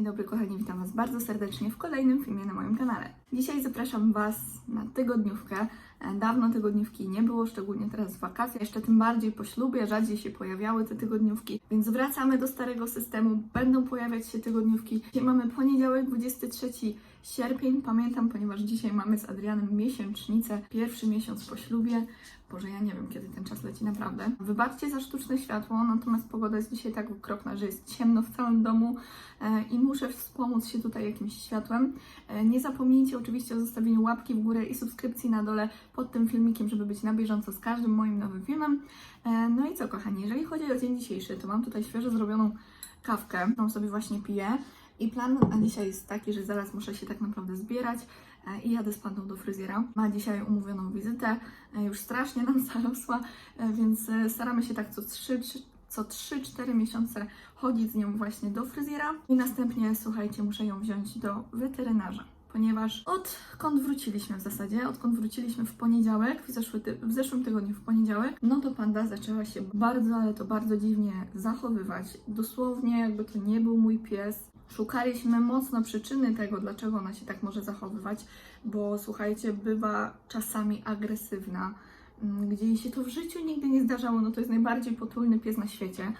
Dzień dobry kochani, witam Was bardzo serdecznie w kolejnym filmie na moim kanale. Dzisiaj zapraszam Was na tygodniówkę. Dawno tygodniówki nie było, szczególnie teraz w wakacje, jeszcze tym bardziej po ślubie, rzadziej się pojawiały te tygodniówki, więc wracamy do starego systemu, będą pojawiać się tygodniówki. Dzisiaj mamy poniedziałek, 23 sierpień, pamiętam, ponieważ dzisiaj mamy z Adrianem miesięcznicę, pierwszy miesiąc po ślubie. Boże, ja nie wiem, kiedy ten czas leci naprawdę. Wybaczcie za sztuczne światło, natomiast pogoda jest dzisiaj tak okropna, że jest ciemno w całym domu e, i muszę wspomóc się tutaj jakimś światłem. E, Nie zapomnijcie oczywiście o zostawieniu łapki w górę i subskrypcji na dole pod tym filmikiem, żeby być na bieżąco z każdym moim nowym filmem. E, No i co, kochani, jeżeli chodzi o dzień dzisiejszy, to mam tutaj świeżo zrobioną kawkę, którą sobie właśnie piję. I plan na dzisiaj jest taki, że zaraz muszę się tak naprawdę zbierać i jadę z pandą do fryzjera. Ma dzisiaj umówioną wizytę, e, już strasznie nam zarosła, e, więc e, staramy się tak co 3, co 3-4 miesiące chodzić z nią właśnie do fryzjera. I następnie, słuchajcie, muszę ją wziąć do weterynarza. Ponieważ odkąd wróciliśmy w zasadzie, odkąd wróciliśmy w poniedziałek, w, zeszły ty- w zeszłym tygodniu w poniedziałek, no to panda zaczęła się bardzo, ale to bardzo dziwnie zachowywać. Dosłownie jakby to nie był mój pies. Szukaliśmy mocno przyczyny tego, dlaczego ona się tak może zachowywać, bo słuchajcie, bywa czasami agresywna, mm, gdzie jej się to w życiu nigdy nie zdarzało, no to jest najbardziej potulny pies na świecie.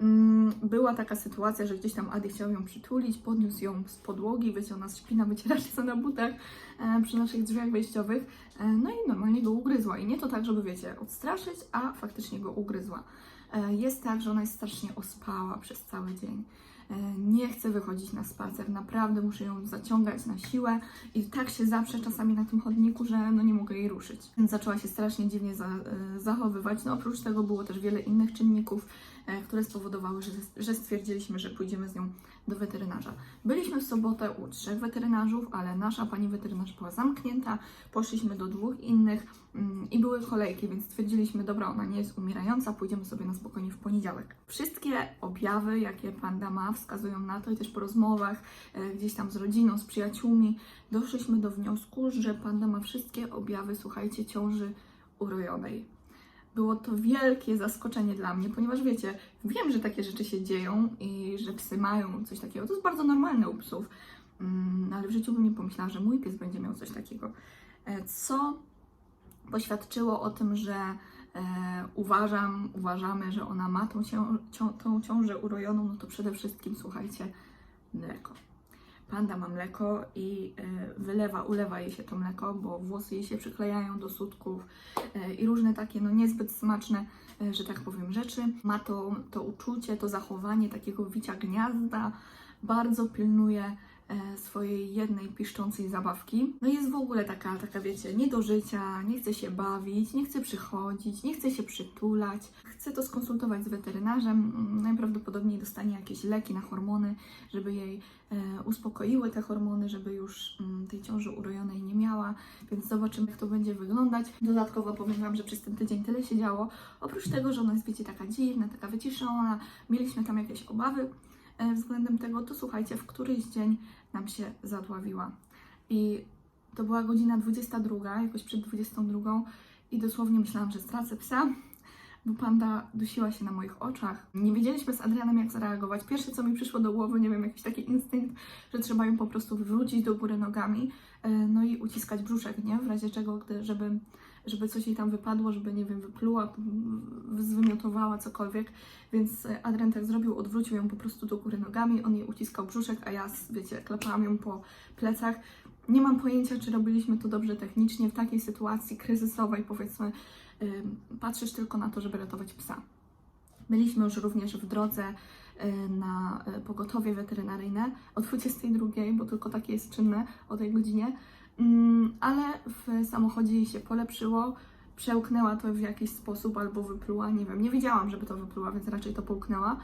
Mm, Była taka sytuacja, że gdzieś tam Adi chciał ją przytulić, podniósł ją z podłogi, wyciął nas śpi na wycieraczce na butach e, przy naszych drzwiach wejściowych, e, no i normalnie go ugryzła. I nie to tak, żeby wiecie, odstraszyć, a faktycznie go ugryzła. E, Jest tak, że ona jest strasznie ospała przez cały dzień. E, Nie chce wychodzić na spacer, naprawdę muszę ją zaciągać na siłę i tak się zawsze czasami na tym chodniku, że no nie mogę jej ruszyć. Zaczęła się strasznie dziwnie za, e, zachowywać. No oprócz tego było też wiele innych czynników, e, które spowodowały, że, że stwierdziliśmy, że pójdziemy z nią do weterynarza. Byliśmy w sobotę u trzech weterynarzów, ale nasza pani weterynarz była zamknięta. Poszliśmy do dwóch innych mm, i były kolejki, więc stwierdziliśmy, dobra, ona nie jest umierająca, pójdziemy sobie na spokojnie w poniedziałek. Wszystkie objawy, jakie panda ma, wskazują na to i też po rozmowach e, gdzieś tam z rodziną, z przyjaciółmi, doszliśmy do wniosku, że panda ma wszystkie objawy, słuchajcie, ciąży urojonej. Było to wielkie zaskoczenie dla mnie, ponieważ wiecie, wiem, że takie rzeczy się dzieją i że psy mają coś takiego. To jest bardzo normalne u psów, Mm, ale w życiu bym nie pomyślała, że mój pies będzie miał coś takiego. E, Co poświadczyło o tym, że e, uważam, uważamy, że ona ma tą, cią, cią, tą ciążę urojoną, no to przede wszystkim słuchajcie, mleko. Panda ma mleko i e, wylewa, ulewa jej się to mleko, bo włosy jej się przyklejają do sutków e, i różne takie no niezbyt smaczne, e, że tak powiem, rzeczy. Ma to, to uczucie, to zachowanie takiego wicia gniazda, bardzo pilnuje swojej jednej piszczącej zabawki. No jest w ogóle taka, taka wiecie, nie do życia, nie chce się bawić, nie chce przychodzić, nie chce się przytulać. Chce to skonsultować z weterynarzem. Mm, Najprawdopodobniej dostanie jakieś leki na hormony, żeby jej e, uspokoiły te hormony, żeby już mm, tej ciąży urojonej nie miała, więc zobaczymy, jak to będzie wyglądać. Dodatkowo powiem Wam, że przez ten tydzień tyle się działo. Oprócz tego, że ona jest, wiecie, taka dziwna, taka wyciszona, mieliśmy tam jakieś obawy e, względem tego, to słuchajcie, w któryś dzień nam się zadławiła. I to była godzina 22, jakoś przed 22 i dosłownie myślałam, że stracę psa, bo panda dusiła się na moich oczach. Nie wiedzieliśmy z Adrianem, jak zareagować. Pierwsze, co mi przyszło do głowy, nie wiem, jakiś taki instynkt, że trzeba ją po prostu wywrócić do góry nogami, e, no i uciskać brzuszek, nie? W razie czego, gdy, żeby, żeby coś jej tam wypadło, żeby, nie wiem, wypluła, zwymiotowała, cokolwiek. Więc e, Adrian tak zrobił, odwrócił ją po prostu do góry nogami, on jej uciskał brzuszek, a ja, wiecie, klepałam ją po plecach. Nie mam pojęcia, czy robiliśmy to dobrze technicznie w takiej sytuacji kryzysowej, powiedzmy, patrzysz tylko na to, żeby ratować psa. Byliśmy już również w drodze y, na y, pogotowie weterynaryjne o 22, bo tylko takie jest czynne o tej godzinie, ale w samochodzie jej się polepszyło, przełknęła to w jakiś sposób albo wypluła, nie wiem, nie wiedziałam, żeby to wypluła, więc raczej to połknęła.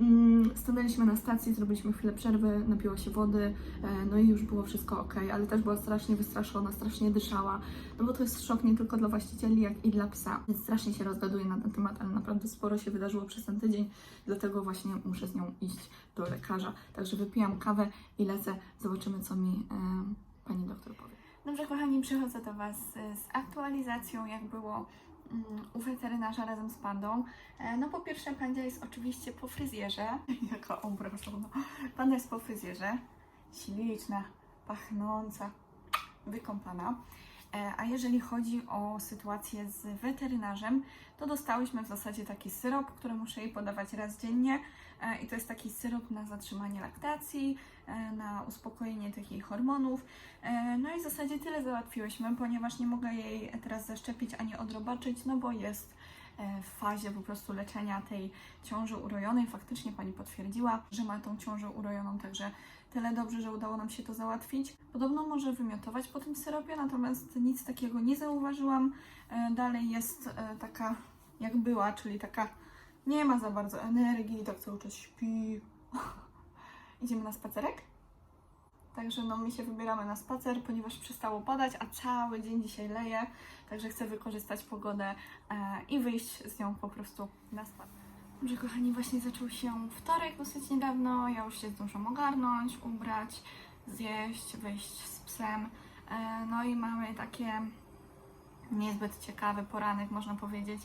Mm, Stanęliśmy na stacji, zrobiliśmy chwilę przerwy, napiła się wody, e, no i już było wszystko ok, ale też była strasznie wystraszona, strasznie dyszała, no bo to jest szok nie tylko dla właścicieli, jak i dla psa, więc strasznie się rozgaduję na ten temat, ale naprawdę sporo się wydarzyło przez ten tydzień, dlatego właśnie muszę z nią iść do lekarza. Także wypijam kawę i lecę, zobaczymy co mi e, pani doktor powie. Dobrze, kochani, przychodzę do Was e, z aktualizacją, jak było mm, u weterynarza razem z pandą. E, No po pierwsze panda jest oczywiście po fryzjerze. Jaka obrażona. Panda jest po fryzjerze. Śliczna, pachnąca, wykąpana. E, A jeżeli chodzi o sytuację z weterynarzem, to dostałyśmy w zasadzie taki syrop, który muszę jej podawać raz dziennie. I to jest taki syrop na zatrzymanie laktacji, na uspokojenie tych jej hormonów. E, No i w zasadzie tyle załatwiłyśmy, ponieważ nie mogę jej teraz zaszczepić ani odrobaczyć, no bo jest e, w fazie po prostu leczenia tej ciąży urojonej. Faktycznie pani potwierdziła, że ma tą ciążę urojoną, także tyle dobrze, że udało nam się to załatwić. Podobno może wymiotować po tym syropie, natomiast nic takiego nie zauważyłam. E, Dalej jest e, taka jak była, czyli taka nie ma za bardzo energii, tak cały czas śpi. Idziemy na spacerek? Także no my się wybieramy na spacer, ponieważ przestało padać, a cały dzień dzisiaj leje, także chcę wykorzystać pogodę e, i wyjść z nią po prostu na spacer. Dobrze kochani, właśnie zaczął się wtorek dosyć niedawno, ja już się zdążyłam ogarnąć, ubrać, zjeść, wyjść z psem. E, no i mamy takie niezbyt ciekawy poranek, można powiedzieć,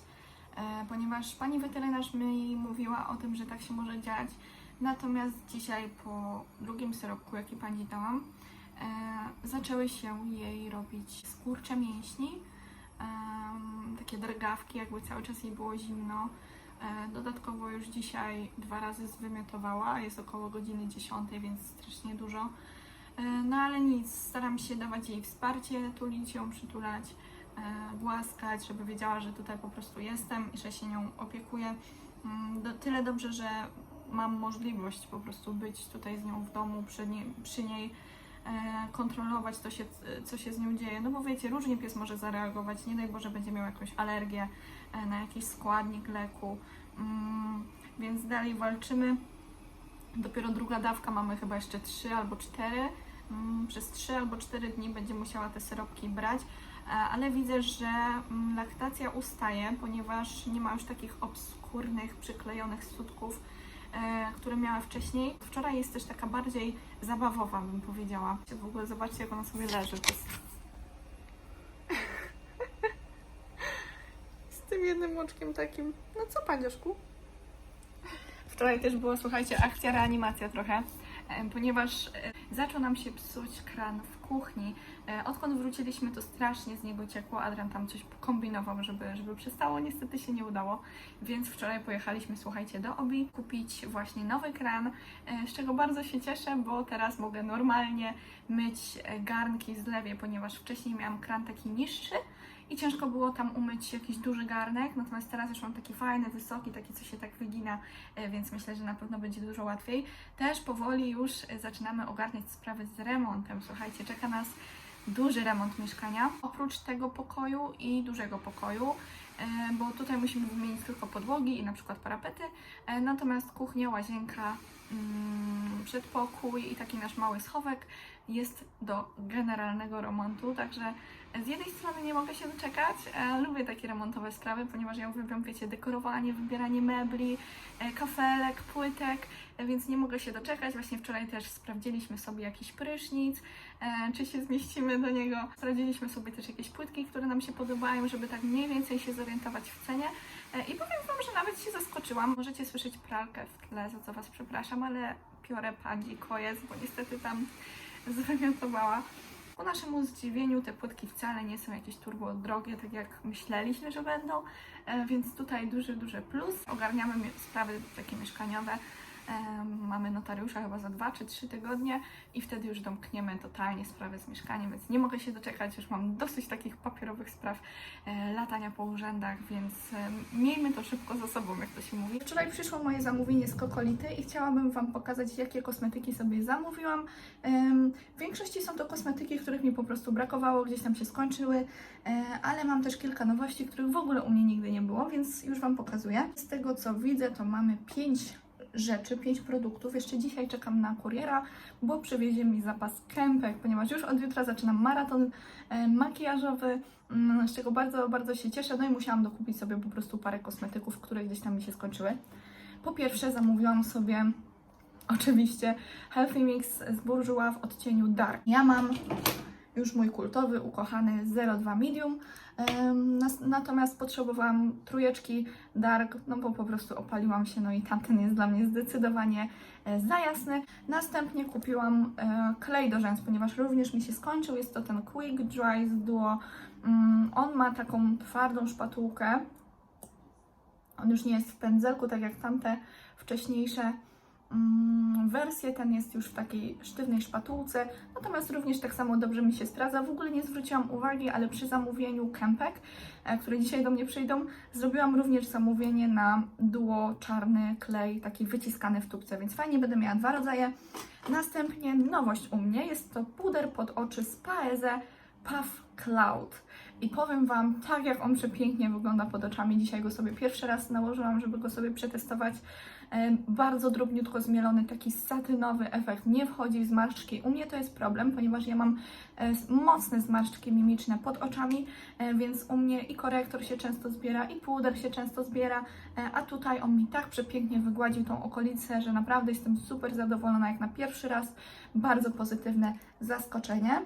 e, ponieważ pani weterynarz mi mówiła o tym, że tak się może dziać. Natomiast dzisiaj po drugim syropku, jaki pani dałam, e, zaczęły się jej robić skurcze mięśni, em, takie drgawki, jakby cały czas jej było zimno. E, dodatkowo już dzisiaj dwa razy zwymiotowała, jest około godziny 10, więc strasznie dużo. E, no ale nic, staram się dawać jej wsparcie, tulić ją, przytulać, e, głaskać, żeby wiedziała, że tutaj po prostu jestem i że się nią opiekuję. Mm, Do, tyle dobrze, że mam możliwość po prostu być tutaj z nią w domu, przy, nie, przy niej, e, kontrolować to się, co się z nią dzieje. No bo wiecie, różnie pies może zareagować, nie daj Boże będzie miał jakąś alergię e, na jakiś składnik leku, mm, więc dalej walczymy. Dopiero druga dawka, mamy chyba jeszcze 3 albo 4. Mm, Przez 3 albo 4 dni będzie musiała te syropki brać, E, ale widzę, że mm, laktacja ustaje, ponieważ nie ma już takich obskurnych, przyklejonych sutków, które miała wcześniej. Wczoraj jest też taka bardziej zabawowa, bym powiedziała. W ogóle zobaczcie, jak ona sobie leży. Z tym jednym oczkiem takim. No co, paniuszku? Wczoraj też była, słuchajcie, akcja reanimacja trochę, e, ponieważ e, zaczął nam się psuć kran w kuchni. E, Odkąd wróciliśmy, to strasznie z niego ciekło. Adrian tam coś kombinował, żeby, żeby przestało. Niestety się nie udało, więc wczoraj pojechaliśmy, słuchajcie, do Obi kupić właśnie nowy kran, e, z czego bardzo się cieszę, bo teraz mogę normalnie myć e, garnki z lewie, ponieważ wcześniej miałam kran taki niższy i ciężko było tam umyć jakiś duży garnek, natomiast teraz już mam taki fajny, wysoki, taki co się tak wygina, e, więc myślę, że na pewno będzie dużo łatwiej. Też powoli już e, zaczynamy ogarniać sprawy z remontem. Słuchajcie, czeka nas duży remont mieszkania, oprócz tego pokoju i dużego pokoju, e, bo tutaj musimy wymienić tylko podłogi i na przykład parapety, natomiast kuchnia, łazienka, mm, przedpokój i taki nasz mały schowek jest do generalnego remontu, także z jednej strony nie mogę się doczekać, e, lubię takie remontowe sprawy, ponieważ ja uwielbiam, wiecie, dekorowanie, wybieranie mebli, e, kafelek, płytek, e, więc nie mogę się doczekać. Właśnie wczoraj też sprawdziliśmy sobie jakiś prysznic, czy się zmieścimy do niego. Sprawdziliśmy sobie też jakieś płytki, które nam się podobają, żeby tak mniej więcej się zorientować w cenie. I powiem Wam, że nawet się zaskoczyłam. Możecie słyszeć pralkę w tle, za co Was przepraszam, ale piorę pani kojec, bo niestety tam zwymiotowała. Ku naszemu zdziwieniu te płytki wcale nie są jakieś turbo drogie, tak jak myśleliśmy, że będą, e, więc tutaj duży, duży plus. Ogarniamy sprawy takie mieszkaniowe. Mamy notariusza chyba za dwa czy trzy tygodnie i wtedy już domkniemy totalnie sprawę z mieszkaniem, więc nie mogę się doczekać. Już mam dosyć takich papierowych spraw e, latania po urzędach, więc miejmy to szybko za sobą, jak to się mówi. Wczoraj przyszło moje zamówienie z Kokolity i chciałabym Wam pokazać, jakie kosmetyki sobie zamówiłam. W większości są to kosmetyki, których mi po prostu brakowało, gdzieś tam się skończyły, e, ale mam też kilka nowości, których w ogóle u mnie nigdy nie było, więc już Wam pokazuję. Z tego co widzę, to mamy 5 rzeczy, 5 produktów. Jeszcze dzisiaj czekam na kuriera, bo przywiezie mi zapas kępek, ponieważ już od jutra zaczynam maraton e, makijażowy, mm, z czego bardzo, bardzo się cieszę. No i musiałam dokupić sobie po prostu parę kosmetyków, które gdzieś tam mi się skończyły. Po pierwsze zamówiłam sobie oczywiście Healthy Mix z Bourjois w odcieniu Dark. Ja mam już mój kultowy, ukochany 02 Medium. Natomiast potrzebowałam trójeczki Dark, no bo po prostu opaliłam się, no i tamten jest dla mnie zdecydowanie e, za jasny. Następnie kupiłam e, klej do rzęs, ponieważ również mi się skończył. Jest to ten Quick Dry z Duo. Mm, On ma taką twardą szpatułkę. On już nie jest w pędzelku, tak jak tamte wcześniejsze mm, wersje. Ten jest już w takiej sztywnej szpatułce. Natomiast również tak samo dobrze mi się sprawdza. W ogóle nie zwróciłam uwagi, ale przy zamówieniu kępek, e, które dzisiaj do mnie przyjdą, zrobiłam również zamówienie na duo czarny klej, taki wyciskany w tubce, więc fajnie będę miała dwa rodzaje. Następnie nowość u mnie jest to puder pod oczy z Paeze Puff Cloud. I powiem Wam, tak jak on przepięknie wygląda pod oczami, dzisiaj go sobie pierwszy raz nałożyłam, żeby go sobie przetestować. Bardzo drobniutko zmielony, taki satynowy efekt, nie wchodzi w zmarszczki. U mnie to jest problem, ponieważ ja mam e, mocne zmarszczki mimiczne pod oczami, e, więc u mnie i korektor się często zbiera, i puder się często zbiera, e, a tutaj on mi tak przepięknie wygładził tą okolicę, że naprawdę jestem super zadowolona jak na pierwszy raz. Bardzo pozytywne zaskoczenie.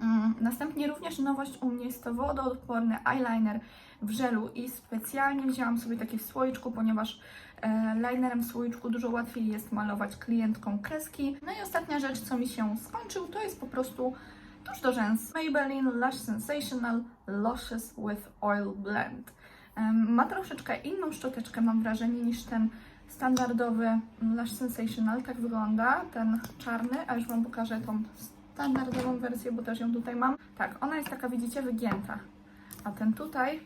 Mm, Następnie również nowość u mnie jest to wodoodporny eyeliner w żelu i specjalnie wzięłam sobie taki w słoiczku, ponieważ e, linerem w słoiczku dużo łatwiej jest malować klientkom kreski. No i ostatnia rzecz, co mi się skończył, to jest po prostu tusz do rzęs Maybelline Lash Sensational Luscious with Oil Blend. Ma troszeczkę inną szczoteczkę, mam wrażenie, niż ten standardowy Lash Sensational. Tak wygląda ten czarny, a już Wam pokażę tą standardową wersję, bo też ją tutaj mam. Tak, ona jest taka, widzicie, wygięta. A ten tutaj,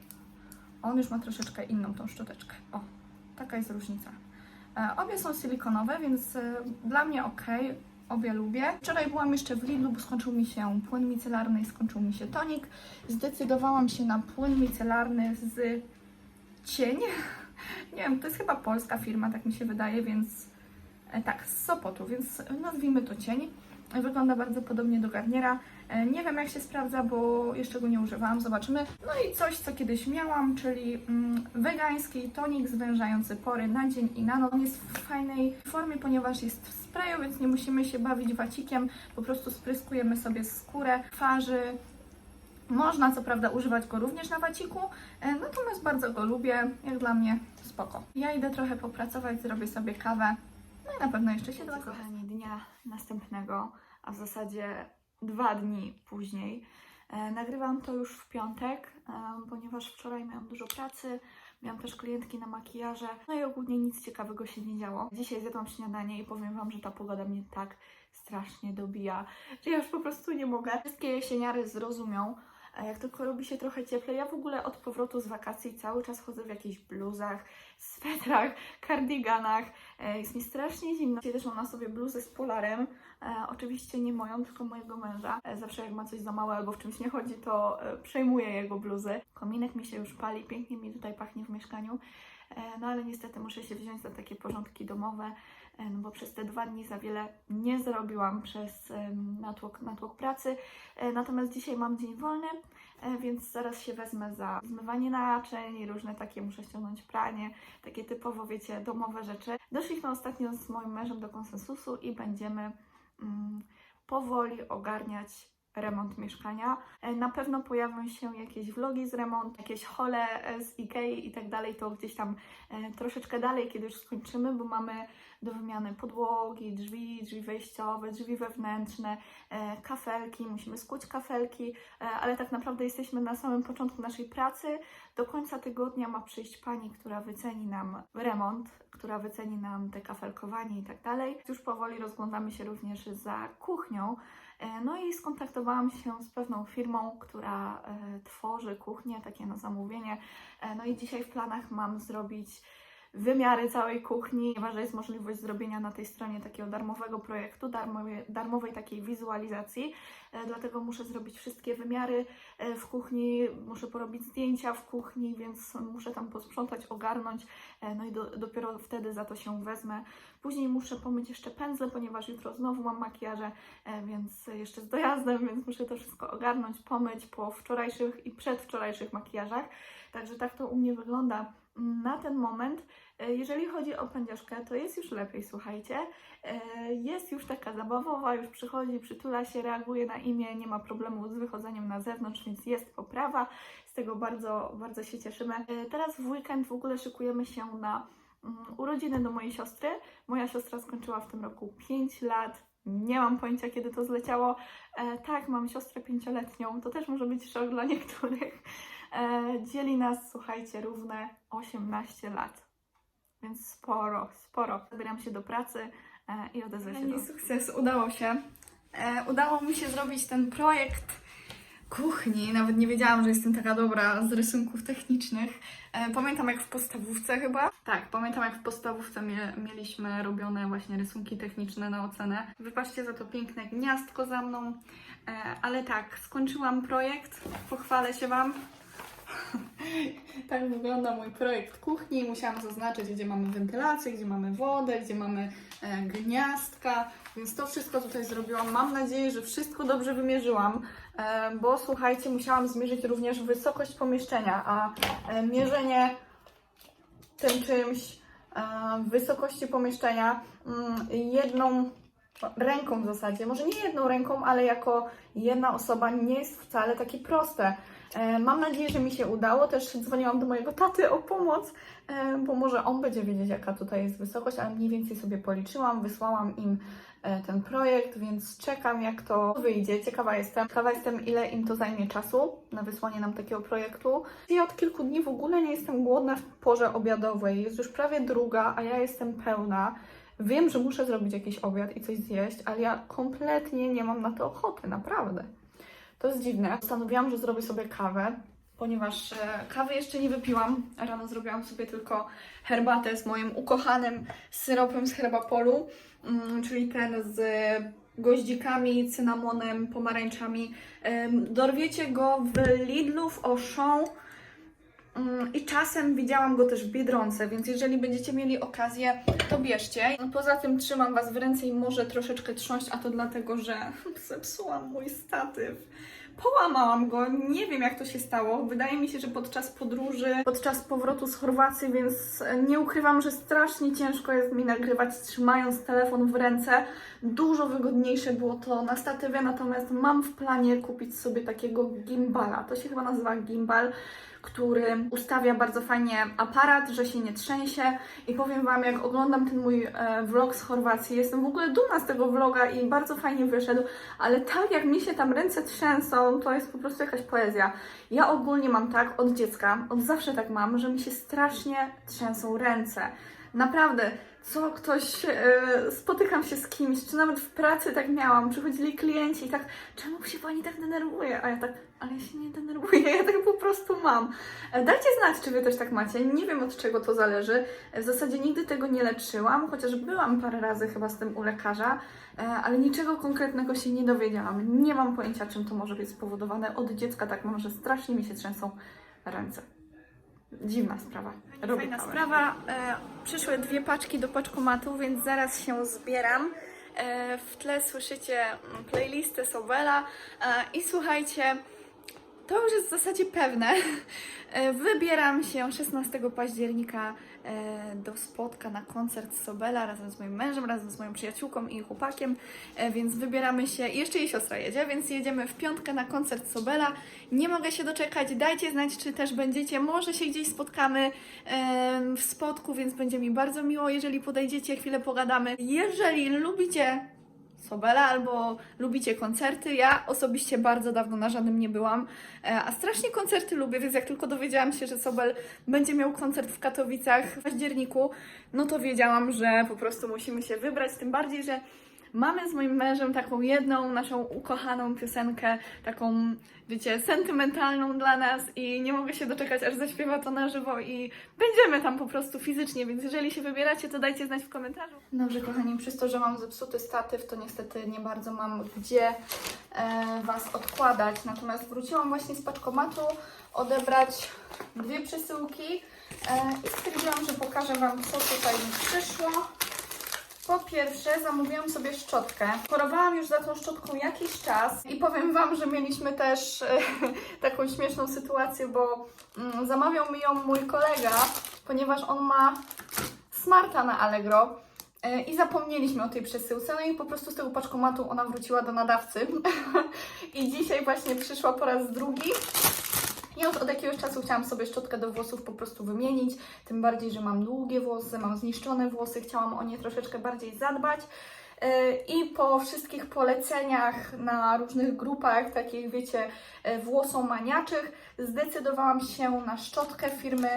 on już ma troszeczkę inną tą szczoteczkę. O, taka jest różnica. E, obie są silikonowe, więc e, dla mnie ok. Obie lubię. Wczoraj byłam jeszcze w Lidlu, bo skończył mi się płyn micelarny i skończył mi się tonik. Zdecydowałam się na płyn micelarny z cień. Nie wiem, to jest chyba polska firma, tak mi się wydaje, więc e, tak, z Sopotu, więc nazwijmy to cień. Wygląda bardzo podobnie do Garniera. E, Nie wiem jak się sprawdza, bo jeszcze go nie używałam, zobaczymy. No i coś, co kiedyś miałam, czyli mm, wegański tonik zwężający pory na dzień i na noc. On jest w fajnej formie, ponieważ jest w sprayu, więc nie musimy się bawić wacikiem. Po prostu spryskujemy sobie skórę twarzy. Można co prawda używać go również na waciku, e, natomiast bardzo go lubię, jak dla mnie spoko. Ja idę trochę popracować, zrobię sobie kawę, no i na pewno jeszcze się doczekam. Kochani, dnia następnego, a w zasadzie dwa dni później. E, nagrywam to już w piątek, e, ponieważ wczoraj miałam dużo pracy, miałam też klientki na makijaże, no i ogólnie nic ciekawego się nie działo. Dzisiaj zjadłam śniadanie i powiem Wam, że ta pogoda mnie tak strasznie dobija, że ja już po prostu nie mogę. Wszystkie jesieniary zrozumią, jak tylko robi się trochę cieplej, ja w ogóle od powrotu z wakacji cały czas chodzę w jakichś bluzach, swetrach, kardiganach. E, Jest mi strasznie zimno. Dzisiaj też mam na sobie bluzę z polarem. E, oczywiście nie moją, tylko mojego męża. E, zawsze jak ma coś za małe albo w czymś nie chodzi, to przejmuję jego bluzy. Kominek mi się już pali, pięknie mi tutaj pachnie w mieszkaniu. No ale niestety muszę się wziąć za takie porządki domowe, no bo przez te dwa dni za wiele nie zrobiłam przez natłok, natłok pracy. E, Natomiast dzisiaj mam dzień wolny, e, więc zaraz się wezmę za zmywanie naczyń różne takie, muszę ściągnąć pranie, takie typowo, wiecie, domowe rzeczy. Doszliśmy ostatnio z moim mężem do konsensusu i będziemy mm, powoli ogarniać remont mieszkania. E, Na pewno pojawią się jakieś vlogi z remontu, jakieś hole e, z Ikei i tak dalej, to gdzieś tam e, troszeczkę dalej, kiedy już skończymy, bo mamy do wymiany podłogi, drzwi, drzwi wejściowe, drzwi wewnętrzne, kafelki, musimy skuć kafelki, ale tak naprawdę jesteśmy na samym początku naszej pracy. Do końca tygodnia ma przyjść pani, która wyceni nam remont, która wyceni nam te kafelkowanie i tak dalej. Już powoli rozglądamy się również za kuchnią. E, No i skontaktowałam się z pewną firmą, która e, tworzy kuchnię, takie na zamówienie. E, No i dzisiaj w planach mam zrobić wymiary całej kuchni, ponieważ jest możliwość zrobienia na tej stronie takiego darmowego projektu, darmowej, darmowej takiej wizualizacji. E, Dlatego muszę zrobić wszystkie wymiary e, w kuchni, muszę porobić zdjęcia w kuchni, więc muszę tam posprzątać, ogarnąć, e, no i do, dopiero wtedy za to się wezmę. Później muszę pomyć jeszcze pędzle, ponieważ jutro znowu mam makijaże, więc jeszcze z dojazdem, więc muszę to wszystko ogarnąć, pomyć po wczorajszych i przedwczorajszych makijażach. Także tak to u mnie wygląda na ten moment, jeżeli chodzi o pędziaszkę, to jest już lepiej, słuchajcie. E, Jest już taka zabawowa, już przychodzi, przytula się, reaguje na imię, nie ma problemu z wychodzeniem na zewnątrz, więc jest poprawa. Z tego bardzo, bardzo się cieszymy. E, Teraz w weekend w ogóle szykujemy się na mm, urodziny do mojej siostry. Moja siostra skończyła w tym roku 5 lat. Nie mam pojęcia, kiedy to zleciało. E, tak, mam siostrę pięcioletnią. To też może być szok dla niektórych. E, dzieli nas, słuchajcie, równe 18 lat. Więc sporo, sporo. Zabieram się do pracy e, i odezwę się do... sukces, udało się. E, udało mi się zrobić ten projekt kuchni. Nawet nie wiedziałam, że jestem taka dobra z rysunków technicznych. E, pamiętam jak w podstawówce chyba. Tak, pamiętam jak w podstawówce mie- mieliśmy robione właśnie rysunki techniczne na ocenę. Wypatrzcie za to piękne gniazdko za mną. E, ale tak, skończyłam projekt. Pochwalę się Wam. tak wygląda mój projekt kuchni. Musiałam zaznaczyć, gdzie mamy wentylację, gdzie mamy wodę, gdzie mamy e, gniazdka. Więc to wszystko tutaj zrobiłam. Mam nadzieję, że wszystko dobrze wymierzyłam, e, bo słuchajcie, musiałam zmierzyć również wysokość pomieszczenia, a e, mierzenie tym czymś wysokości pomieszczenia mm, jedną ręką w zasadzie, może nie jedną ręką, ale jako jedna osoba nie jest wcale takie proste. E, Mam nadzieję, że mi się udało. Też dzwoniłam do mojego taty o pomoc, e, bo może on będzie wiedzieć, jaka tutaj jest wysokość, ale mniej więcej sobie policzyłam, wysłałam im e, ten projekt, więc czekam, jak to wyjdzie. Ciekawa jestem. Ciekawa jestem, ile im to zajmie czasu na wysłanie nam takiego projektu. Ja od kilku dni w ogóle nie jestem głodna w porze obiadowej. Jest już prawie druga, a ja jestem pełna. Wiem, że muszę zrobić jakiś obiad i coś zjeść, ale ja kompletnie nie mam na to ochoty, naprawdę. To jest dziwne. Postanowiłam, że zrobię sobie kawę, ponieważ e, kawy jeszcze nie wypiłam. Rano zrobiłam sobie tylko herbatę z moim ukochanym syropem z herbapolu, mm, czyli ten z goździkami, cynamonem, pomarańczami. Dorwiecie go w Lidlu, w Auchan. Mm, I czasem widziałam go też w Biedronce, więc jeżeli będziecie mieli okazję, to bierzcie. Poza tym trzymam Was w ręce i może troszeczkę trząść, a to dlatego, że zepsułam mój statyw. Połamałam go, nie wiem jak to się stało. Wydaje mi się, że podczas podróży, podczas powrotu z Chorwacji, więc nie ukrywam, że strasznie ciężko jest mi nagrywać trzymając telefon w ręce. Dużo wygodniejsze było to na statywie, natomiast mam w planie kupić sobie takiego gimbala. To się chyba nazywa gimbal który ustawia bardzo fajnie aparat, że się nie trzęsie i powiem Wam, jak oglądam ten mój e, vlog z Chorwacji, jestem w ogóle dumna z tego vloga i bardzo fajnie wyszedł, ale tak jak mi się tam ręce trzęsą, to jest po prostu jakaś poezja. Ja ogólnie mam tak od dziecka, od zawsze tak mam, że mi się strasznie trzęsą ręce. Naprawdę, co ktoś, e, spotykam się z kimś, czy nawet w pracy tak miałam, przychodzili klienci i tak, czemu się pani tak denerwuje? A ja tak, ale ja się nie denerwuję, ja tak po prostu mam. E, Dajcie znać, czy wy też tak macie. Nie wiem od czego to zależy. E, W zasadzie nigdy tego nie leczyłam, chociaż byłam parę razy chyba z tym u lekarza, e, ale niczego konkretnego się nie dowiedziałam. Nie mam pojęcia, czym to może być spowodowane. Od dziecka tak mam, że strasznie mi się trzęsą ręce. Dziwna sprawa. Robię Fajna kawę. sprawa. E, przyszły dwie paczki do paczkomatu, więc zaraz się zbieram. E, w tle słyszycie mm, playlistę Sobela e, i słuchajcie, to już jest w zasadzie pewne. E, Wybieram się 16 października e, do spotka na koncert Sobela razem z moim mężem, razem z moją przyjaciółką i chłopakiem, e, więc wybieramy się, i jeszcze jej siostra jedzie, więc jedziemy w piątkę na koncert Sobela. Nie mogę się doczekać, dajcie znać, czy też będziecie, może się gdzieś spotkamy w spotku, więc będzie mi bardzo miło, jeżeli podejdziecie, chwilę pogadamy. Jeżeli lubicie Sobela albo lubicie koncerty. Ja osobiście bardzo dawno na żadnym nie byłam, e, a strasznie koncerty lubię, więc jak tylko dowiedziałam się, że Sobel będzie miał koncert w Katowicach w październiku, no to wiedziałam, że po prostu musimy się wybrać, tym bardziej, że mamy z moim mężem taką jedną naszą ukochaną piosenkę, taką, wiecie, sentymentalną dla nas i nie mogę się doczekać, aż zaśpiewa to na żywo i będziemy tam po prostu fizycznie, więc jeżeli się wybieracie, to dajcie znać w komentarzu. Dobrze, kochani, przez to, że mam zepsuty statyw, to niestety nie bardzo mam gdzie e, Was odkładać. Natomiast wróciłam właśnie z paczkomatu odebrać dwie przesyłki e, i stwierdziłam, że pokażę Wam, co tutaj mi przyszło. Po pierwsze, zamówiłam sobie szczotkę. Porowałam już za tą szczotką jakiś czas i powiem Wam, że mieliśmy też e, taką śmieszną sytuację, bo mm, zamawiał mi ją mój kolega, ponieważ on ma smarta na Allegro. e, I zapomnieliśmy o tej przesyłce, no i po prostu z tego paczkomatu ona wróciła do nadawcy. I dzisiaj właśnie przyszła po raz drugi. Ja już od jakiegoś czasu chciałam sobie szczotkę do włosów po prostu wymienić, tym bardziej, że mam długie włosy, mam zniszczone włosy, chciałam o nie troszeczkę bardziej zadbać. Yy, I po wszystkich poleceniach na różnych grupach, takich wiecie, yy, włosomaniaczych, zdecydowałam się na szczotkę firmy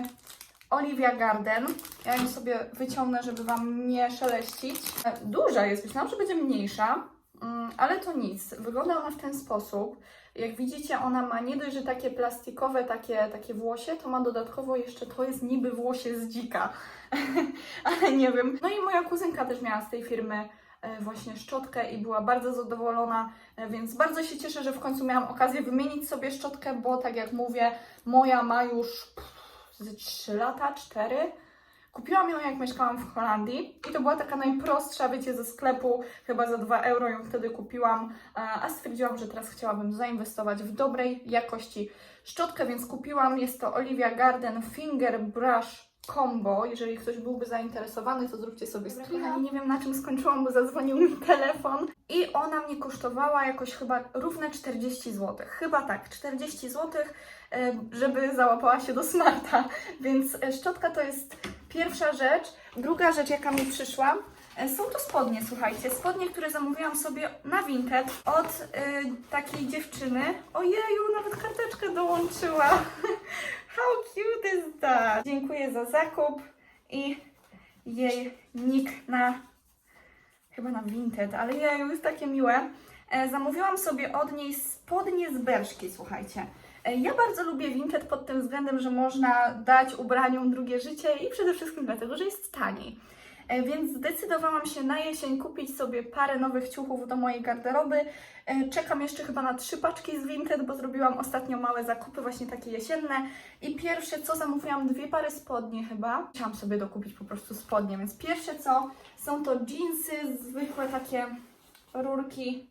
Olivia Garden. Ja ją sobie wyciągnę, żeby Wam nie szeleścić. Yy, Duża jest, myślałam, że będzie mniejsza, mm, ale to nic. Wygląda ona w ten sposób. Jak widzicie, ona ma nie dość, że takie plastikowe, takie, takie włosie, to ma dodatkowo jeszcze, to jest niby włosie z dzika, ale nie wiem. No i moja kuzynka też miała z tej firmy e, właśnie szczotkę i była bardzo zadowolona, e, więc bardzo się cieszę, że w końcu miałam okazję wymienić sobie szczotkę, bo tak jak mówię, moja ma już pff, ze 3 lata, 4. Kupiłam ją jak mieszkałam w Holandii i to była taka najprostsza, wiecie, ze sklepu, chyba za 2 euro ją wtedy kupiłam, e, a stwierdziłam, że teraz chciałabym zainwestować w dobrej jakości szczotkę, więc kupiłam, jest to Olivia Garden Finger Brush Combo, jeżeli ktoś byłby zainteresowany, to zróbcie sobie screena. Nie wiem na czym skończyłam, bo zadzwonił mi telefon. I ona mnie kosztowała jakoś chyba równe 40 zł, chyba tak, 40 zł, e, żeby załapała się do smarta, więc e, szczotka to jest Pierwsza rzecz. Druga rzecz, jaka mi przyszła, e, są to spodnie, słuchajcie. Spodnie, które zamówiłam sobie na Vinted od y, takiej dziewczyny. Ojeju, nawet karteczkę dołączyła. How cute is that? Dziękuję za zakup i jej nick na chyba na Vinted, ale jeju, jest takie miłe. E, zamówiłam sobie od niej spodnie z Berszki, słuchajcie. E, Ja bardzo lubię Vinted pod tym względem, że można dać ubraniom drugie życie i przede wszystkim dlatego, że jest taniej. E, Więc zdecydowałam się na jesień kupić sobie parę nowych ciuchów do mojej garderoby. E, Czekam jeszcze chyba na trzy paczki z Vinted, bo zrobiłam ostatnio małe zakupy, właśnie takie jesienne. I pierwsze co zamówiłam dwie pary spodni chyba. Chciałam sobie dokupić po prostu spodnie, więc pierwsze co są to jeansy, zwykłe takie rurki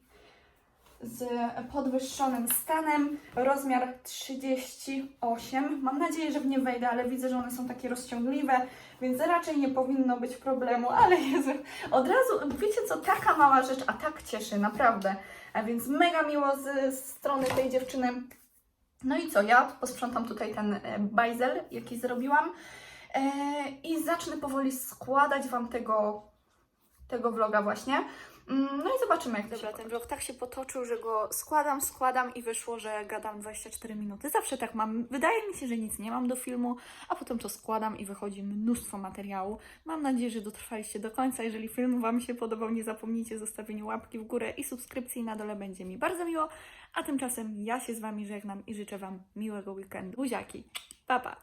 z podwyższonym stanem, rozmiar 38. Mam nadzieję, że w nie wejdę, ale widzę, że one są takie rozciągliwe, więc raczej nie powinno być problemu, ale Jezu, od razu, wiecie co, taka mała rzecz, a tak cieszy, naprawdę. A więc mega miło z, z strony tej dziewczyny. No i co, ja posprzątam tutaj ten e, bajzel, jaki zrobiłam e, i zacznę powoli składać Wam tego, tego vloga właśnie. Mm, No i zobaczymy, jak Dobra, się ten vlog tak się potoczył, że go składam, składam i wyszło, że gadam 24 minuty. Zawsze tak mam. Wydaje mi się, że nic nie mam do filmu, a potem to składam i wychodzi mnóstwo materiału. Mam nadzieję, że dotrwaliście do końca. Jeżeli film Wam się podobał, nie zapomnijcie zostawienia łapki w górę i subskrypcji na dole będzie mi bardzo miło. A tymczasem ja się z Wami żegnam i życzę Wam miłego weekendu. Buziaki. Pa, pa.